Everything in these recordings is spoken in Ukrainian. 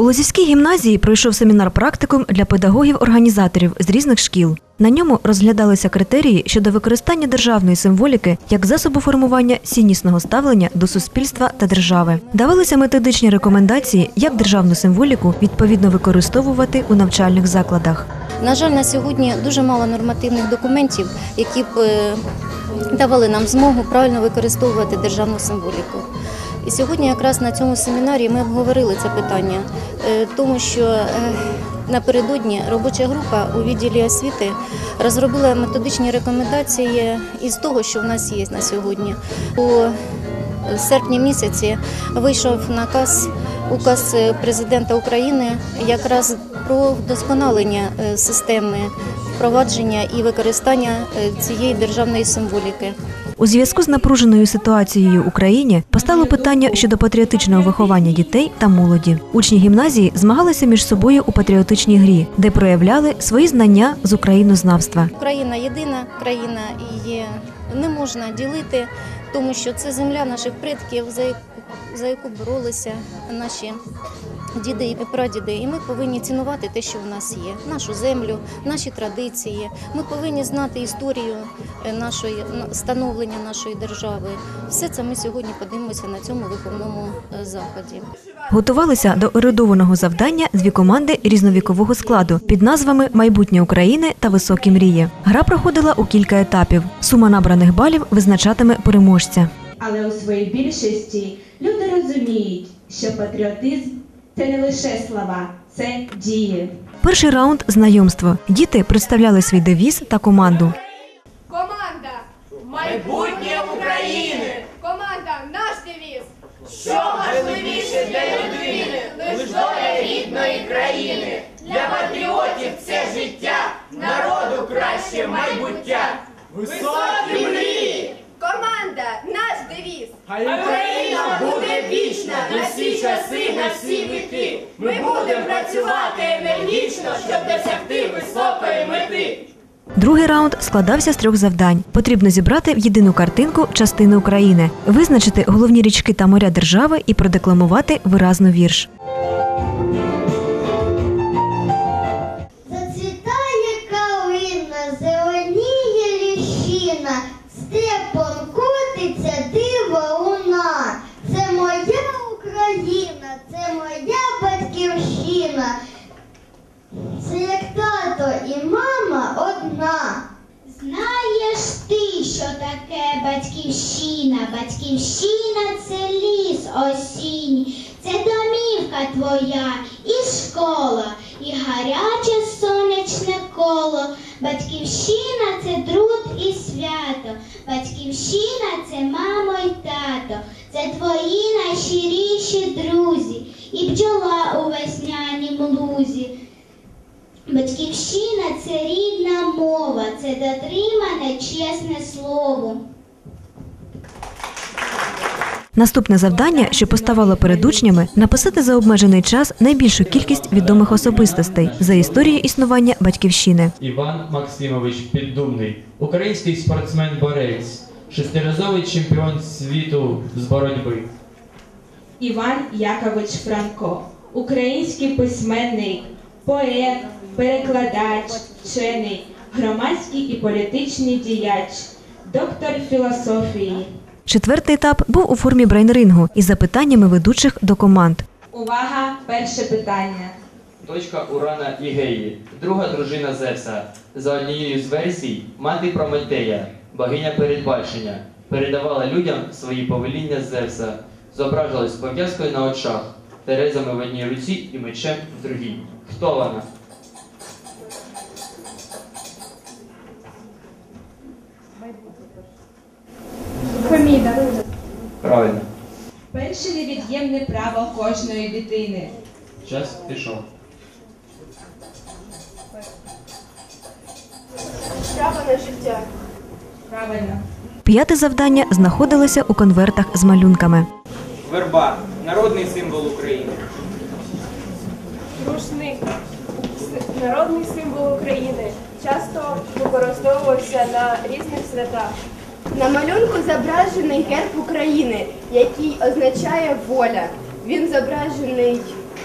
У Лозівській гімназії пройшов семінар практикум для педагогів-організаторів з різних шкіл. На ньому розглядалися критерії щодо використання державної символіки як засобу формування ціннісного ставлення до суспільства та держави. Давалися методичні рекомендації, як державну символіку відповідно використовувати у навчальних закладах. На жаль, на сьогодні дуже мало нормативних документів, які б е, давали нам змогу правильно використовувати державну символіку. І сьогодні якраз на цьому семінарі ми обговорили це питання, тому що е, напередодні робоча група у відділі освіти розробила методичні рекомендації із того, що в нас є на сьогодні. У серпні місяці вийшов наказ, указ президента України якраз про вдосконалення е, системи впровадження і використання е, цієї державної символіки. У зв'язку з напруженою ситуацією в Україні постало питання щодо патріотичного виховання дітей та молоді. Учні гімназії змагалися між собою у патріотичній грі, де проявляли свої знання з українознавства. Україна єдина країна її не можна ділити, тому що це земля наших предків, за яку боролися наші діди і прадіди. І ми повинні цінувати те, що в нас є, нашу землю, наші традиції. Ми повинні знати історію е, нашої на- становлення нашої держави. Все це ми сьогодні подивимося на цьому виховному е, заході. Готувалися до ерудованого завдання дві команди різновікового складу під назвами Майбутнє України та Високі мрії. Гра проходила у кілька етапів. Сума набраних балів визначатиме переможця. Але у своїй більшості люди розуміють, що патріотизм це не лише слова, це дії. Перший раунд знайомство. Діти представляли свій девіз та команду. Команда Майбутнє України! Команда наш девіз! Що важливіше для людини? Лиш доля рідної країни! Для патріотів це життя, народу краще майбуття! Високі мрії! Команда наш девіз! Україна буде вічна на всі часи, на всі віки! Ми будемо працювати енергічно, щоб досягти високої мети! Другий раунд складався з трьох завдань. Потрібно зібрати в єдину картинку частини України, визначити головні річки та моря держави і продекламувати виразно вірш. Зацвітає калина, зеленіє ліщина, степом котиться дива луна. Це моя Україна, це моя батьківщина. Це як тато і мама одна. Знаєш ти, що таке батьківщина? Батьківщина це ліс осінній, це домівка твоя і школа, і гаряче сонячне коло. Батьківщина це труд і свято. Батьківщина це мамо й тато. Це твої найщиріші Батьківщина це рідна мова, це дотримане чесне слово. Наступне завдання, що поставало перед учнями, написати за обмежений час найбільшу кількість відомих особистостей за історію існування батьківщини. Іван Максимович Піддубний, український спортсмен-борець, шестиразовий чемпіон світу з боротьби. Іван Якович Франко, український письменник, поет, перекладач, вчений, громадський і політичний діяч, доктор філософії. Четвертий етап був у формі брейнрингу із запитаннями ведучих до команд. Увага! Перше питання. Дочка Урана і Геї, друга дружина Зевса. За однією з версій, мати Прометея, богиня передбачення, передавала людям свої повеління з Зевса, зображилась з пов'язкою на очах, терезами в одній руці і мечем в другій. Хто вона? Феміда. Правильно. Перше невід'ємне право кожної дитини. Час пішов. Право на життя. Правильно. П'яте завдання знаходилося у конвертах з малюнками. Верба народний символ України. Рушник. Народний символ України. Часто використовувався на різних святах. На малюнку зображений герб України, який означає воля. Він зображений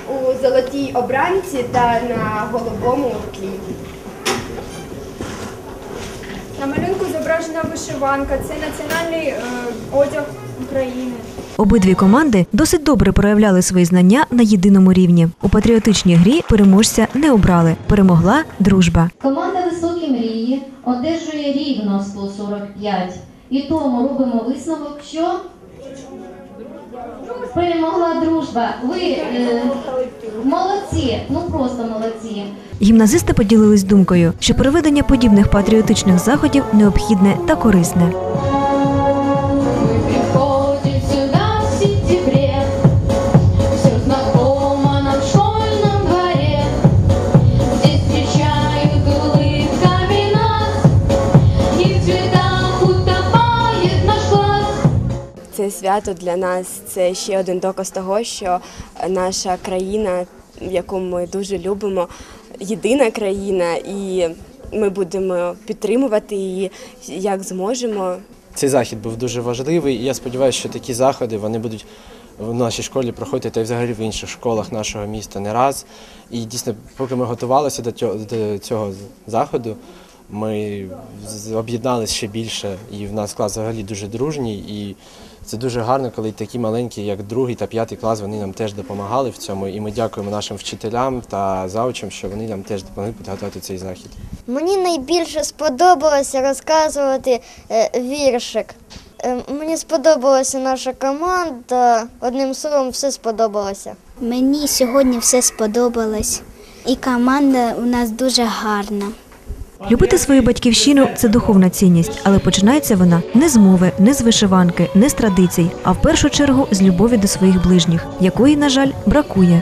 у золотій обранці та на голубому тлі. На малюнку зображена вишиванка. Це національний е, одяг України. Обидві команди досить добре проявляли свої знання на єдиному рівні. У патріотичній грі переможця не обрали. Перемогла дружба. Команда Високі мрії одержує рівно 145. І тому робимо висновок, що перемогла дружба. Ви е, молодці, ну просто молодці. Гімназисти поділились думкою, що проведення подібних патріотичних заходів необхідне та корисне. Це свято для нас це ще один доказ того, що наша країна, яку ми дуже любимо, єдина країна, і ми будемо підтримувати її як зможемо. Цей захід був дуже важливий, і я сподіваюся, що такі заходи вони будуть в нашій школі проходити та й взагалі в інших школах нашого міста не раз. І дійсно, поки ми готувалися до цього заходу, ми об'єдналися ще більше, і в нас клас взагалі дуже дружній. І це дуже гарно, коли такі маленькі, як другий та п'ятий клас, вони нам теж допомагали в цьому. І ми дякуємо нашим вчителям та заучам, що вони нам теж допомогли підготувати цей захід. Мені найбільше сподобалося розказувати е, віршик. Е, мені сподобалася наша команда. Одним словом, все сподобалося. Мені сьогодні все сподобалось, і команда у нас дуже гарна. Любити свою батьківщину це духовна цінність, але починається вона не з мови, не з вишиванки, не з традицій, а в першу чергу з любові до своїх ближніх, якої, на жаль, бракує.